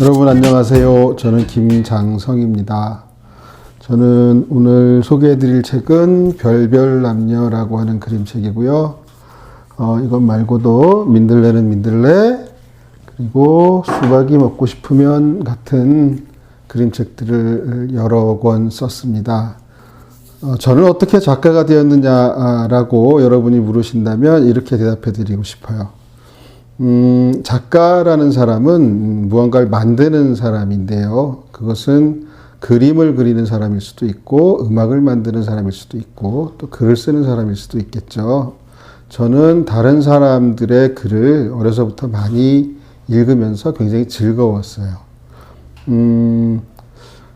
여러분 안녕하세요. 저는 김장성입니다. 저는 오늘 소개해드릴 책은 별별 남녀라고 하는 그림책이고요. 어, 이것 말고도 민들레는 민들레 그리고 수박이 먹고 싶으면 같은 그림책들을 여러 권 썼습니다. 어, 저는 어떻게 작가가 되었느냐라고 여러분이 물으신다면 이렇게 대답해 드리고 싶어요. 음, 작가라는 사람은 무언가를 만드는 사람인데요. 그것은 그림을 그리는 사람일 수도 있고, 음악을 만드는 사람일 수도 있고, 또 글을 쓰는 사람일 수도 있겠죠. 저는 다른 사람들의 글을 어려서부터 많이 읽으면서 굉장히 즐거웠어요. 음,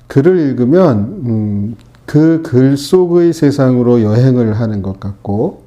글을 읽으면, 음, 그글 속의 세상으로 여행을 하는 것 같고,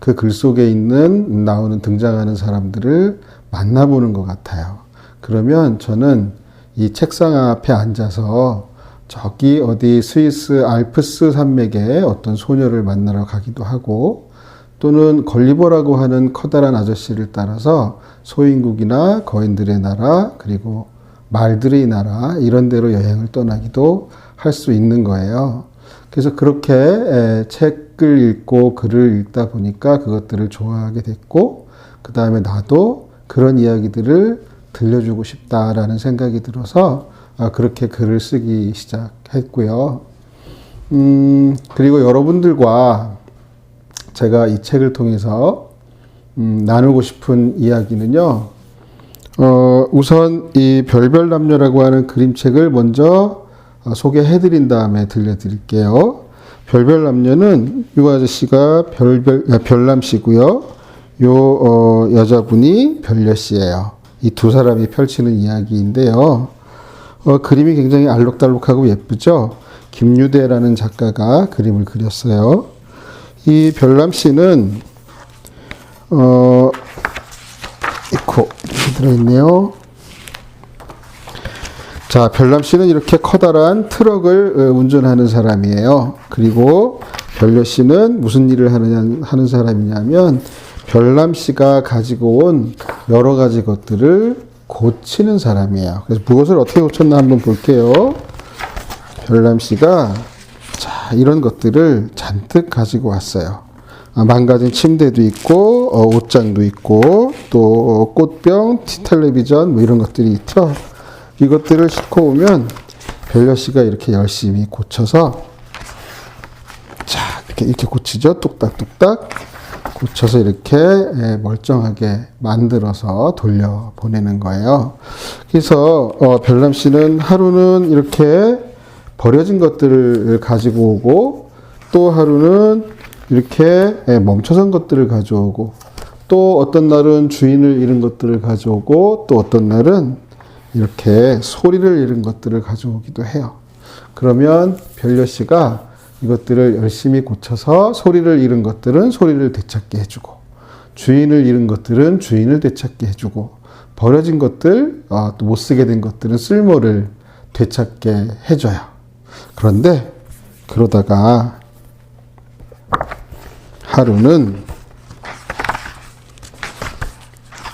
그 글 속에 있는 나오는 등장하는 사람들을 만나보는 것 같아요. 그러면 저는 이 책상 앞에 앉아서 저기 어디 스위스 알프스 산맥에 어떤 소녀를 만나러 가기도 하고 또는 걸리버라고 하는 커다란 아저씨를 따라서 소인국이나 거인들의 나라 그리고 말들의 나라 이런 데로 여행을 떠나기도 할 수 있는 거예요. 그래서 그렇게 책 을 읽고 글을 읽다 보니까 그것들을 좋아하게 됐고, 그 다음에 나도 그런 이야기들을 들려주고 싶다라는 생각이 들어서 아, 그렇게 글을 쓰기 시작했고요. 음, 그리고 여러분들과 제가 이 책을 통해서 음, 나누고 싶은 이야기는요. 어, 우선 이 별별 남녀라고 하는 그림책을 먼저 어, 소개해드린 다음에 들려드릴게요. 별별 남녀는 이 아저씨가 별별 아, 별남 씨고요. 요 어, 여자분이 별녀 씨예요. 이 두 사람이 펼치는 이야기인데요. 어, 그림이 굉장히 알록달록하고 예쁘죠. 김유대라는 작가가 그림을 그렸어요. 이 별남 씨는 어, 이코 들어있네요. 자, 별남 씨는 이렇게 커다란 트럭을 어, 운전하는 사람이에요. 그리고 별녀 씨는 무슨 일을 하느냐, 하는 사람이냐면, 별남 씨가 가지고 온 여러 가지 것들을 고치는 사람이에요. 그래서 무엇을 어떻게 고쳤나 한번 볼게요. 별남 씨가 자, 이런 것들을 잔뜩 가지고 왔어요. 아, 망가진 침대도 있고, 어, 옷장도 있고, 또 꽃병, 티 텔레비전, 뭐 이런 것들이 있죠. 이것들을 싣고 오면 별려 씨가 이렇게 열심히 고쳐서 자 이렇게 이렇게 고치죠 뚝딱뚝딱 고쳐서 이렇게 예, 멀쩡하게 만들어서 돌려 보내는 거예요. 그래서 어, 별남 씨는 하루는 이렇게 버려진 것들을 가지고 오고 또 하루는 이렇게 예, 멈춰선 것들을 가져오고 또 어떤 날은 주인을 잃은 것들을 가져오고 또 어떤 날은 이렇게 소리를 잃은 것들을 가져오기도 해요. 그러면 별려 씨가 이것들을 열심히 고쳐서 소리를 잃은 것들은 소리를 되찾게 해주고 주인을 잃은 것들은 주인을 되찾게 해주고 버려진 것들 어, 또못 쓰게 된 것들은 쓸모를 되찾게 해줘요. 그런데 그러다가 하루는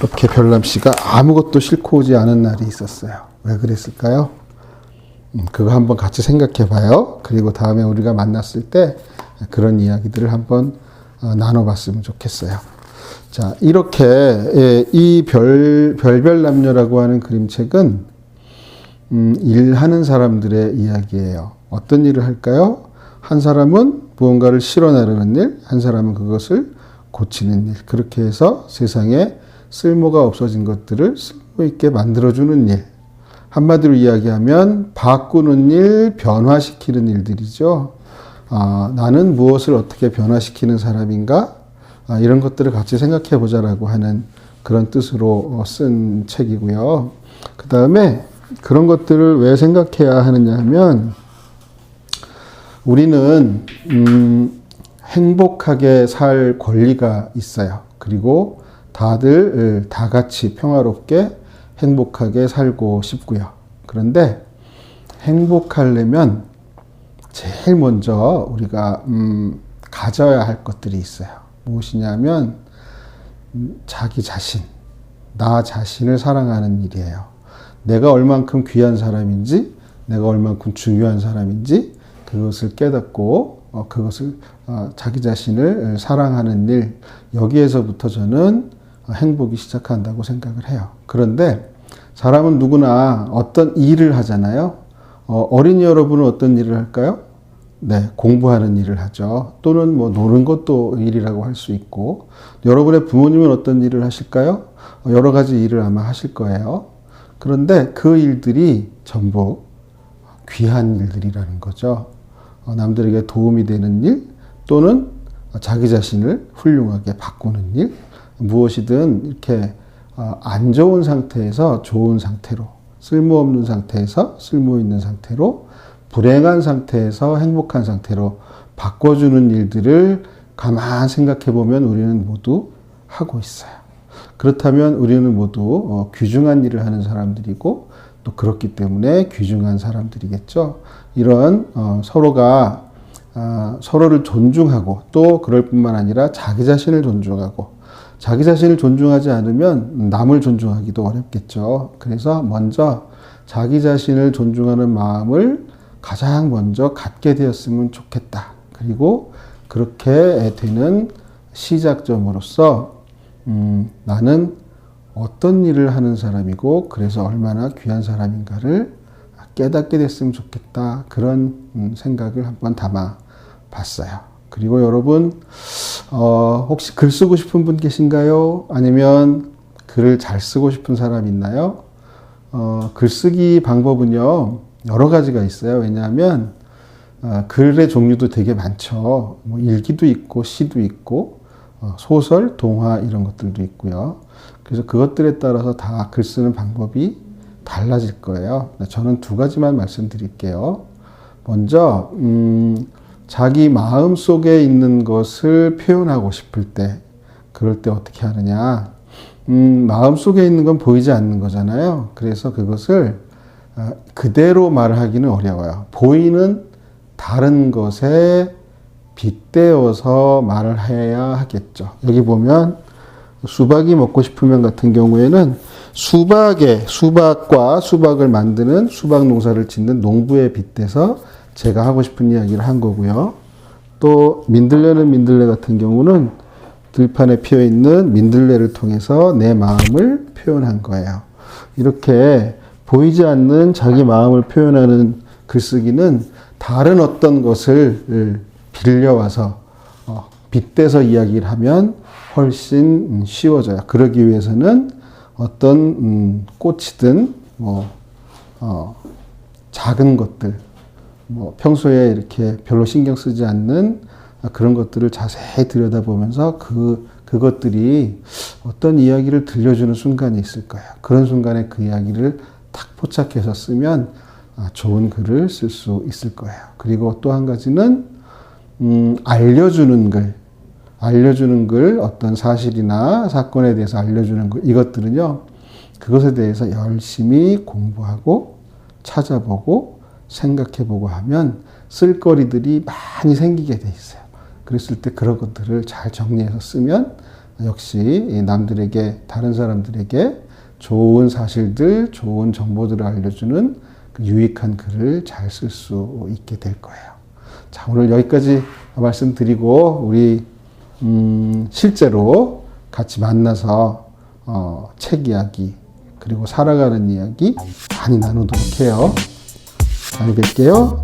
이렇게 별남 씨가 아무것도 싣고 오지 않은 날이 있었어요. 왜 그랬을까요? 음, 그거 한번 같이 생각해 봐요. 그리고 다음에 우리가 만났을 때 그런 이야기들을 한번 어, 나눠봤으면 좋겠어요. 자, 이렇게 예, 이 별, 별별 남녀라고 하는 그림책은 음, 일하는 사람들의 이야기예요. 어떤 일을 할까요? 한 사람은 무언가를 실어 나르는 일, 한 사람은 그것을 고치는 일. 그렇게 해서 세상에 쓸모가 없어진 것들을 쓸모 있게 만들어주는 일. 한마디로 이야기하면 바꾸는 일, 변화시키는 일들이죠. 아, 나는 무엇을 어떻게 변화시키는 사람인가? 아, 이런 것들을 같이 생각해 보자라고 하는 그런 뜻으로 쓴 책이고요. 그 다음에 그런 것들을 왜 생각해야 하느냐 하면 우리는 음, 행복하게 살 권리가 있어요. 그리고 다들 다 같이 평화롭게 행복하게 살고 싶고요. 그런데 행복하려면 제일 먼저 우리가 음, 가져야 할 것들이 있어요. 무엇이냐면 음, 자기 자신, 나 자신을 사랑하는 일이에요. 내가 얼만큼 귀한 사람인지, 내가 얼만큼 중요한 사람인지 그것을 깨닫고 어, 그것을 어, 자기 자신을 사랑하는 일 여기에서부터 저는 행복이 시작한다고 생각을 해요. 그런데 사람은 누구나 어떤 일을 하잖아요. 어, 어린이 여러분은 어떤 일을 할까요? 네, 공부하는 일을 하죠. 또는 뭐 노는 것도 일이라고 할 수 있고, 여러분의 부모님은 어떤 일을 하실까요? 어, 여러 가지 일을 아마 하실 거예요. 그런데 그 일들이 전부 귀한 일들이라는 거죠. 어, 남들에게 도움이 되는 일, 또는 자기 자신을 훌륭하게 바꾸는 일, 무엇이든 이렇게 어, 안 좋은 상태에서 좋은 상태로, 쓸모없는 상태에서 쓸모 있는 상태로, 불행한 상태에서 행복한 상태로 바꿔주는 일들을 가만 생각해 보면 우리는 모두 하고 있어요. 그렇다면 우리는 모두 어, 귀중한 일을 하는 사람들이고 또 그렇기 때문에 귀중한 사람들이겠죠. 이런 어, 서로가 아, 서로를 존중하고 또 그럴 뿐만 아니라 자기 자신을 존중하고 자기 자신을 존중하지 않으면 남을 존중하기도 어렵겠죠. 그래서 먼저 자기 자신을 존중하는 마음을 가장 먼저 갖게 되었으면 좋겠다. 그리고 그렇게 되는 시작점으로서 음, 나는 어떤 일을 하는 사람이고 그래서 얼마나 귀한 사람인가를 깨닫게 됐으면 좋겠다. 그런 음, 생각을 한번 담아 봤어요. 그리고 여러분 어, 혹시 글 쓰고 싶은 분 계신가요? 아니면 글을 잘 쓰고 싶은 사람 있나요? 어, 글쓰기 방법은요 여러 가지가 있어요. 왜냐하면 어, 글의 종류도 되게 많죠. 뭐 일기도 있고 시도 있고 어, 소설, 동화 이런 것들도 있고요. 그래서 그것들에 따라서 다 글 쓰는 방법이 달라질 거예요. 저는 두 가지만 말씀드릴게요. 먼저 음, 자기 마음 속에 있는 것을 표현하고 싶을 때, 그럴 때 어떻게 하느냐? 음, 마음 속에 있는 건 보이지 않는 거잖아요. 그래서 그것을 어, 그대로 말하기는 어려워요. 보이는 다른 것에 빗대어서 말을 해야 하겠죠. 여기 보면 수박이 먹고 싶으면 같은 경우에는 수박에 수박과 수박을 만드는 수박 농사를 짓는 농부에 빗대서 제가 하고 싶은 이야기를 한 거고요. 또 민들레는 민들레 같은 경우는 들판에 피어 있는 민들레를 통해서 내 마음을 표현한 거예요. 이렇게 보이지 않는 자기 마음을 표현하는 글쓰기는 다른 어떤 것을 빌려와서 어, 빗대서 이야기를 하면 훨씬 쉬워져요. 그러기 위해서는 어떤 음, 꽃이든 뭐 어, 작은 것들, 뭐 평소에 이렇게 별로 신경 쓰지 않는 그런 것들을 자세히 들여다보면서 그 그것들이 어떤 이야기를 들려주는 순간이 있을 거예요. 그런 순간에 그 이야기를 탁 포착해서 쓰면 아, 좋은 글을 쓸 수 있을 거예요. 그리고 또 한 가지는 음, 알려주는 글, 알려주는 글, 어떤 사실이나 사건에 대해서 알려주는 글, 이것들은요, 그것에 대해서 열심히 공부하고 찾아보고 생각해보고 하면 쓸거리들이 많이 생기게 돼 있어요. 그랬을 때 그런 것들을 잘 정리해서 쓰면 역시 남들에게, 다른 사람들에게 좋은 사실들, 좋은 정보들을 알려주는 그 유익한 글을 잘 쓸 수 있게 될 거예요. 자, 오늘 여기까지 말씀드리고, 우리, 음, 실제로 같이 만나서, 어, 책 이야기, 그리고 살아가는 이야기 많이 나누도록 해요. 다음에 뵐게요.